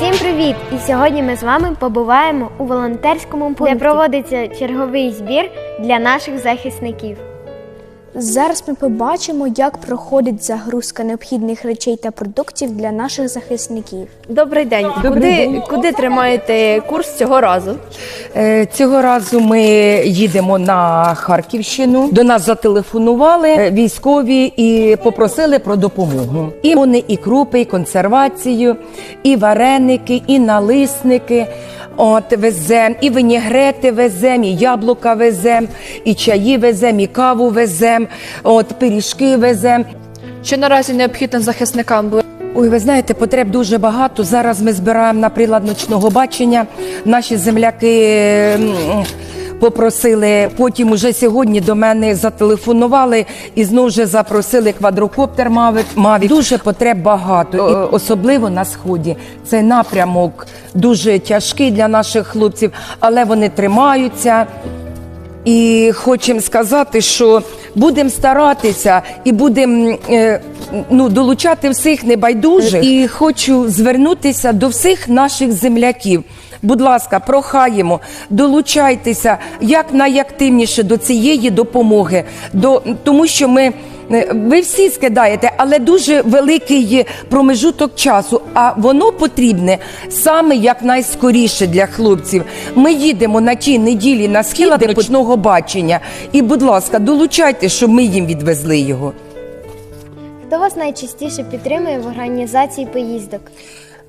Привіт! І сьогодні ми з вами побуваємо у волонтерському пункті, де проводиться черговий збір для наших захисників. Зараз ми побачимо, як проходить загрузка необхідних речей та продуктів для наших захисників. Добрий день. куди, куди тримаєте курс цього разу? Е, Цього разу ми їдемо на Харківщину. До нас зателефонували е, військові і попросили про допомогу. І вони і крупи, і консервацію, і вареники, і налисники. От везем, і винігрети везем, і яблука везем, і чаї везем, і каву везем, от пиріжки везем. Що наразі необхідно захисникам? Ой, ви знаєте, потреб дуже багато. Зараз ми збираємо на прилад ночного бачення. Наші земляки попросили. Потім уже сьогодні до мене зателефонували і знову вже запросили квадрокоптер Маві. Маві. Дуже потреб багато, і особливо на сході. Це напрямок дуже тяжкий для наших хлопців, але вони тримаються. І хочемо сказати, що будемо старатися і будемо е, ну, долучати всіх небайдужих. І хочу звернутися до всіх наших земляків. Будь ласка, прохаємо, долучайтеся як найактивніше до цієї допомоги, до, тому що ми. Е, Ви всі скидаєте, але дуже великий промежуток часу. А воно потрібне саме як найскоріше для хлопців. Ми їдемо на тій неділі на схід до ночного бачення. І, будь ласка, долучайте, щоб ми їм відвезли його. Хто вас найчастіше підтримує в організації поїздок?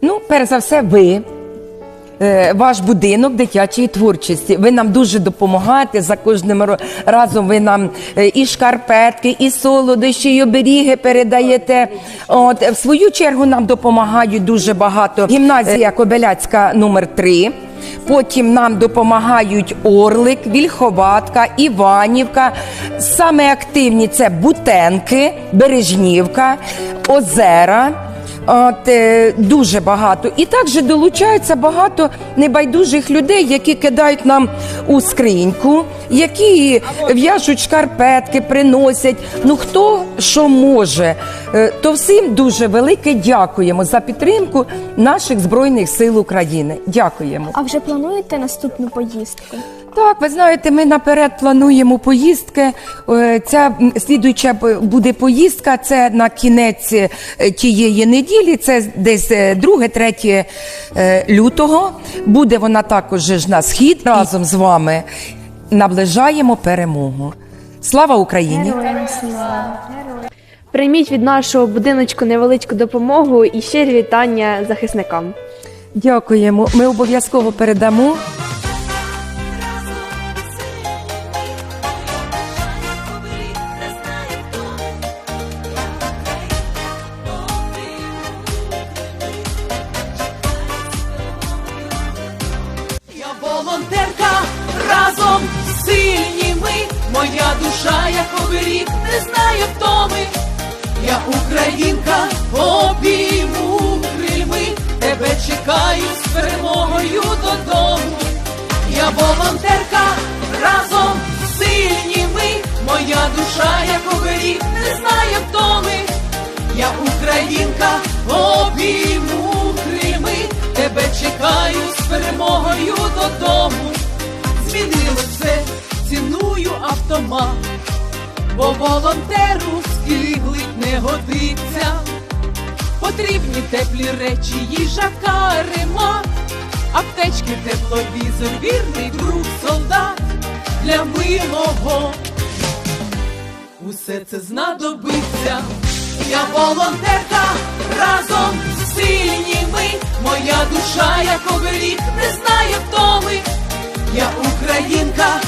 Ну, перш за все, ви. Е, Ваш будинок дитячої творчості. Ви нам дуже допомагаєте за кожним разом. Ви нам е, і шкарпетки, і солодощі, і оберіги передаєте. От в свою чергу нам допомагають дуже багато. Гімназія Кобеляцька номер 3 Потім нам допомагають Орлик, Вільховатка, Іванівка. Саме активні це Бутенки, Бережнівка, Озера. От, е, дуже багато. І також долучаються багато небайдужих людей, які кидають нам у скриньку, які в'яжуть шкарпетки, приносять. Ну хто що може. Е, то всім дуже велике дякуємо за підтримку наших Збройних сил України. Дякуємо. А вже плануєте наступну поїздку? Так, ви знаєте, ми наперед плануємо поїздки. Е, Ця слідуюча буде поїздка. Це на кінець е, тієї неділі. Це десь 2-3 лютого. Буде вона також ж на схід разом з вами. Наближаємо перемогу. Слава Україні! прийміть від нашого будиночку невеличку допомогу і щирі вітання захисникам. Дякуємо. Ми обов'язково передамо. Разом сильні ми, моя душа, як оберіг, не знає втоми. Я українка, обійму крильми, тебе чекаю з перемогою додому. Я волонтерка разом сильні ми, моя душа, як оберіг, не знає втоми. Я українка, все, ціную автомат, бо волонтеру скиглить не годиться. Потрібні теплі речі, їжа, карема, аптечки, тепловізор, вірний друг, солдат для милого усе це знадобиться. Я волонтерка разом сильні ми, моя душа, як оберіг, не знає втоми. Я українка,